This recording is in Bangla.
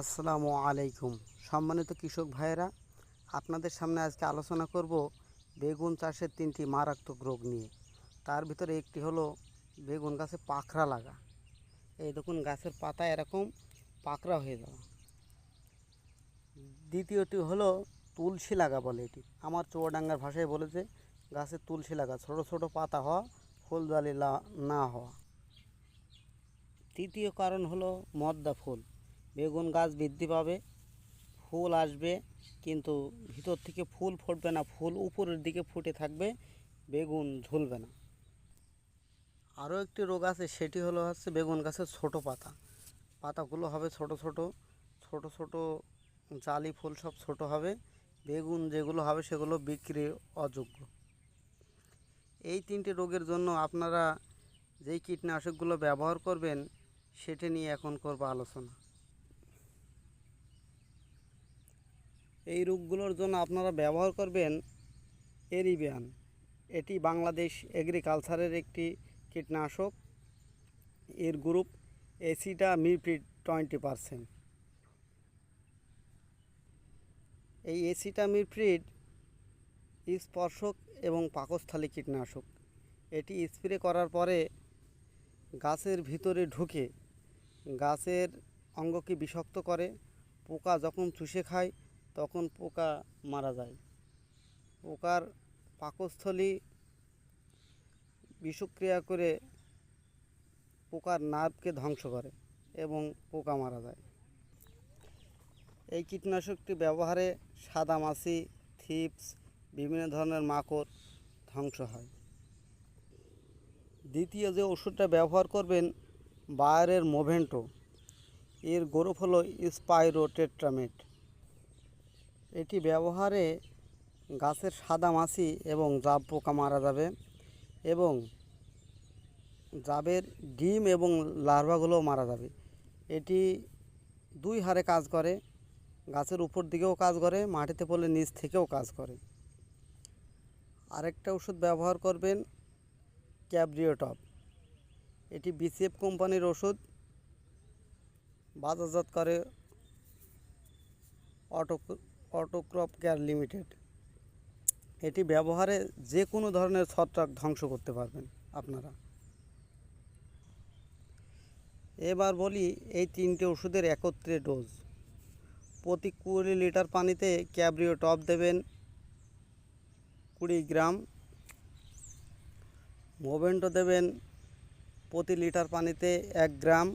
আসসালামু আলাইকুম। সম্মানিত কৃষক ভাইয়েরা, আপনাদের সামনে আজকে আলোচনা করব বেগুন চাষের তিনটি মারাত্মক রোগ নিয়ে। তার ভিতরে একটি হলো বেগুন গাছে পাখরা লাগা। এই দেখুন, গাছের পাতা এরকম পাকড়া হয়ে যাওয়া দ্বিতীয়টি হলো তুলসী লাগা বলে এটি। আমার চুয়াডাঙ্গার ভাষায় বলেছে, গাছে তুলসী লাগা, ছোট ছোট পাতা হওয়া, ফুলজালি না হওয়া। তৃতীয় কারণ হলো মদ্দা ফুল। বেগুন গাছ বৃদ্ধি পাবে, ফুল আসবে, কিন্তু ভিতর থেকে ফুল ফুটবে না, ফুল উপরের দিকে ফুটে থাকবে, বেগুন ঝুলবে না। আরও একটি রোগ আছে, সেটি হলো হচ্ছে বেগুন গাছের ছোট পাতা। পাতাগুলো হবে ছোট ছোট ছোট ছোট জালি ফুল সব ছোট হবে, বেগুন যেগুলো হবে সেগুলো বিক্রি অযোগ্য। এই তিনটি রোগের জন্য আপনারা যেই কীটনাশকগুলো ব্যবহার করবেন, সেটি নিয়ে এখন করব আলোচনা। এই রোগগুলোর জন্য আপনারা ব্যবহার করবেন এরিবিয়ান। এটি বাংলাদেশ এগ্রিকালচারের একটি কীটনাশক। এর গ্রুপ এসিটা মিপ্রিড টোয়েন্টি পারসেন্ট এই এসিটা মিপ্রিড স্পর্শক এবং পাকস্থলী কীটনাশক। এটি স্প্রে করার পরে গাছের ভিতরে ঢুকে গাছের অঙ্গকে বিষাক্ত করে, পোকা যখন চুষে খায় তখন পোকা মারা যায়। পোকার পাকস্থলী বিষক্রিয়া করে পোকার নার্ভকে ধ্বংস করে এবং পোকা মারা যায়। এই কীটনাশকটি ব্যবহারে সাদা মাছি থিপস, বিভিন্ন ধরনের মাকড় ধ্বংস হয়। দ্বিতীয় যে ওষুধটা ব্যবহার করবেন, বায়ারের মোভেন্টো। এর গরুপ হলো স্পাইরোটেট্রামেট। এটি ব্যবহারে গাছের সাদা মাছি এবং জাব পোকা মারা যাবে এবং জাবের ডিম এবং লার্ভাগুলো মারা যাবে। এটি দুই হারে কাজ করে, গাছের উপর দিকেও কাজ করে, মাটিতে পড়লে নিচ থেকেও কাজ করে। আরেকটা ওষুধ ব্যবহার করবেন ক্যাব্রিওটপ। এটি বিসিএফ কোম্পানির ওষুধ, বাজারজাত করে অটো অটোক্রপ কেয়ার লিমিটেড। এটি ব্যবহারে যে কোনো ধরনের ছত্রাক ধ্বংস করতে পারবেন আপনারা। এবার বলি এই তিনটে ওষুধের একত্রে ডোজ। প্রতি কুড়ি লিটার পানিতে ক্যাব্রিও টপ দেবেন কুড়ি গ্রাম। মোভেন্টো দেবেন প্রতি লিটার পানিতে এক গ্রাম।